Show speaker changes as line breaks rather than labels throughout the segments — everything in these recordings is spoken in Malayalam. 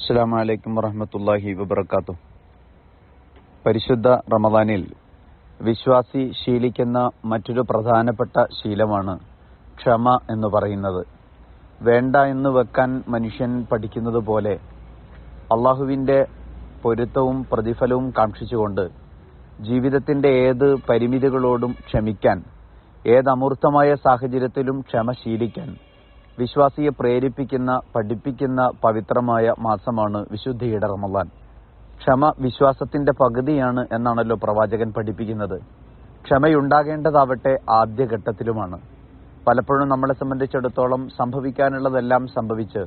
അസ്സാം വലൈക്കും വറഹമത്തല്ലാഹി വബർക്കാത്തു പരിശുദ്ധ റമദാനിൽ വിശ്വാസി ശീലിക്കുന്ന മറ്റൊരു പ്രധാനപ്പെട്ട ശീലമാണ് ക്ഷമ എന്ന് പറയുന്നത്. വേണ്ട എന്ന് വെക്കാൻ മനുഷ്യൻ പഠിക്കുന്നത് പോലെ അള്ളാഹുവിന്റെ പൊരുത്തവും പ്രതിഫലവും കാക്ഷിച്ചുകൊണ്ട് ജീവിതത്തിന്റെ ഏത് പരിമിതികളോടും ക്ഷമിക്കാൻ ഏത് അമൂർത്തമായ സാഹചര്യത്തിലും ക്ഷമ ശീലിക്കാൻ വിശ്വാസിയെ പ്രേരിപ്പിക്കുന്ന പഠിപ്പിക്കുന്ന പവിത്രമായ മാസമാണ് വിശുദ്ധിയുടെ റമദാൻ. ക്ഷമ വിശ്വാസത്തിന്റെ പകുതിയാണ് എന്നാണല്ലോ പ്രവാചകൻ പഠിപ്പിക്കുന്നത്. ക്ഷമയുണ്ടാകേണ്ടതാവട്ടെ ആദ്യഘട്ടത്തിലുമാണ്. പലപ്പോഴും നമ്മളെ സംബന്ധിച്ചിടത്തോളം സംഭവിക്കാനുള്ളതെല്ലാം സംഭവിച്ച്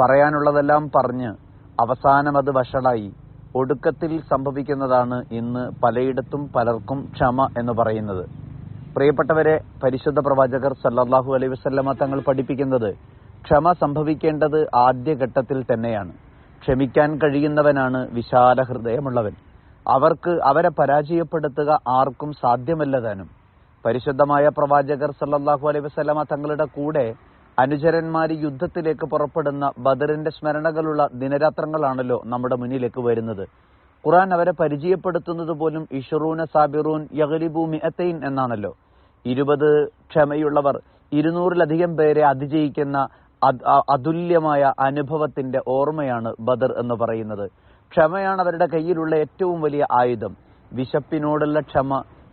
പറയാനുള്ളതെല്ലാം പറഞ്ഞ് അവസാനം അത് വഷളായി ഒടുക്കത്തിൽ സംഭവിക്കുന്നതാണ് ഇന്ന് പലയിടത്തും പലർക്കും ക്ഷമ എന്ന് പറയുന്നത്. പ്രിയപ്പെട്ടവരെ പരിശുദ്ധ പ്രവാചകർ സല്ലാഹു അലൈ വസല്ലമ തങ്ങൾ പഠിപ്പിക്കുന്നത് ക്ഷമ സംഭവിക്കേണ്ടത് ആദ്യഘട്ടത്തിൽ തന്നെയാണ്. ക്ഷമിക്കാൻ കഴിയുന്നവനാണ് വിശാല ഹൃദയമുള്ളവൻ. അവർക്ക് അവരെ പരാജയപ്പെടുത്തുക ആർക്കും സാധ്യമല്ലതാനും. പരിശുദ്ധമായ പ്രവാചകർ സല്ലാഹു അലൈ വസല്ലമ തങ്ങളുടെ കൂടെ അനുചരന്മാര് യുദ്ധത്തിലേക്ക് പുറപ്പെടുന്ന ബദറിന്റെ സ്മരണകളുള്ള ദിനരാത്രങ്ങളാണല്ലോ നമ്മുടെ മുന്നിലേക്ക് വരുന്നത്. ഖുറാൻ അവരെ പരിചയപ്പെടുത്തുന്നത് പോലും ഇഷറൂന സാബിറൂൻ യഗലിബു മിഅത്തൈൻ എന്നാണല്ലോ. ഇരുപത് ക്ഷമയുള്ളവർ ഇരുന്നൂറിലധികം പേരെ അതിജയിക്കുന്ന അതുല്യമായ അനുഭവത്തിന്റെ ഓർമ്മയാണ് ബദർ എന്ന് പറയുന്നത്. ക്ഷമയാണ് അവരുടെ കയ്യിലുള്ള ഏറ്റവും വലിയ ആയുധം. വിശപ്പിനോടുള്ള ക്ഷമ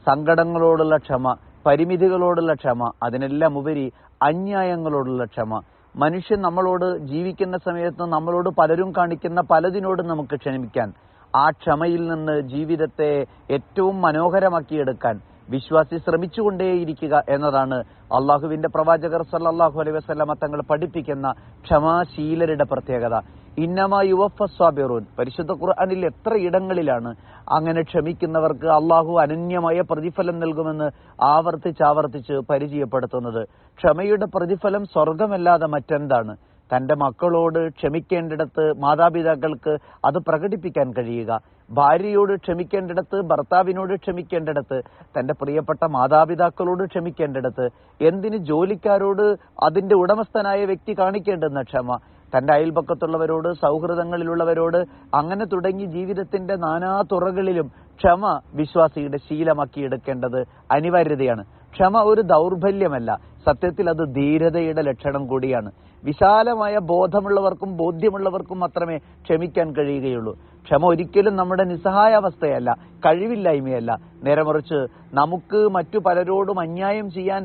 സങ്കടങ്ങളോടുള്ള ക്ഷമ പരിമിതികളോടുള്ള ക്ഷമ അതിനെല്ലാം ഉപരി അന്യായങ്ങളോടുള്ള ക്ഷമ. മനുഷ്യൻ നമ്മളോട് ജീവിക്കുന്ന സമയത്ത് നമ്മളോട് പലരും കാണിക്കുന്ന പലതിനോടും നമുക്ക് ക്ഷമിക്കാൻ ആ ക്ഷമയിൽ നിന്ന് ജീവിതത്തെ ഏറ്റവും മനോഹരമാക്കിയെടുക്കാൻ വിശ്വാസി ശ്രമിച്ചുകൊണ്ടേയിരിക്കുക എന്നതാണ് അള്ളാഹുവിന്റെ പ്രവാചകർ സല്ലാഹു അലൈ വസ്ലമ തങ്ങൾ പഠിപ്പിക്കുന്ന ക്ഷമാശീലരുടെ പ്രത്യേകത. ഇന്നമ യുവഫസ്വാബിറൂൻ പരിശുദ്ധ ഖുർആാനിൽ എത്ര ഇടങ്ങളിലാണ് അങ്ങനെ ക്ഷമിക്കുന്നവർക്ക് അള്ളാഹു അനന്യമായ പ്രതിഫലം നൽകുമെന്ന് ആവർത്തിച്ച് ആവർത്തിച്ച് പരിചയപ്പെടുത്തുന്നത്. ക്ഷമയുടെ പ്രതിഫലം സ്വർഗമല്ലാതെ മറ്റെന്താണ്? തന്റെ മക്കളോട് ക്ഷമിക്കേണ്ടിടത്ത് മാതാപിതാക്കൾക്ക് അത് പ്രകടിപ്പിക്കാൻ കഴിയുക. ഭാര്യയോട് ക്ഷമിക്കേണ്ടിടത്ത് ഭർത്താവിനോട് ക്ഷമിക്കേണ്ടിടത്ത് തന്റെ പ്രിയപ്പെട്ട മാതാപിതാക്കളോട് ക്ഷമിക്കേണ്ടിടത്ത് എന്തിന് ജോലിക്കാരോട് അതിന്റെ ഉടമസ്ഥനായ വ്യക്തി കാണിക്കേണ്ടെന്ന ക്ഷമ തന്റെ അയൽപക്കത്തുള്ളവരോട് സൗഹൃദങ്ങളിലുള്ളവരോട് അങ്ങനെ തുടങ്ങി ജീവിതത്തിന്റെ നാനാ തുറകളിലും ക്ഷമ വിശ്വാസിയുടെ ശീലമാക്കിയെടുക്കേണ്ടത് അനിവാര്യതയാണ്. ക്ഷമ ഒരു ദൗർബല്യമല്ല. സത്യത്തിൽ അത് ധീരതയുടെ ലക്ഷണം കൂടിയാണ്. വിശാലമായ ബോധമുള്ളവർക്കും ബോധ്യമുള്ളവർക്കും മാത്രമേ ക്ഷമിക്കാൻ കഴിയുകയുള്ളൂ. ക്ഷമ ഒരിക്കലും നമ്മുടെ നിസ്സഹായാവസ്ഥയല്ല കഴിവില്ലായ്മയല്ല. നേരമറിച്ച് നമുക്ക് മറ്റു പലരോടും അന്യായം ചെയ്യാൻ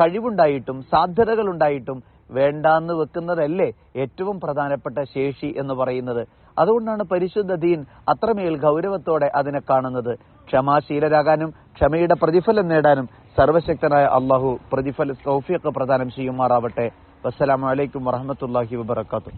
കഴിവുണ്ടായിട്ടും സാധ്യതകൾ ഉണ്ടായിട്ടും വേണ്ടാന്ന് വെക്കുന്നതല്ലേ ഏറ്റവും പ്രധാനപ്പെട്ട ശേഷി എന്ന് പറയുന്നത്. അതുകൊണ്ടാണ് പരിശുദ്ധ ദീൻ അത്രമേൽ ഗൗരവത്തോടെ അതിനെ കാണുന്നത്. ക്ഷമാശീലരാകാനും ക്ഷമയുടെ പ്രതിഫലം നേടാനും സർവശക്തനായ അള്ളാഹു പ്രതിഫല സൗഫിയൊക്കെ പ്രദാനം ചെയ്യുമാറാവട്ടെ. വസ്സലാമലൈക്കും വറഹമത്തല്ലാഹി വബർക്കാത്തു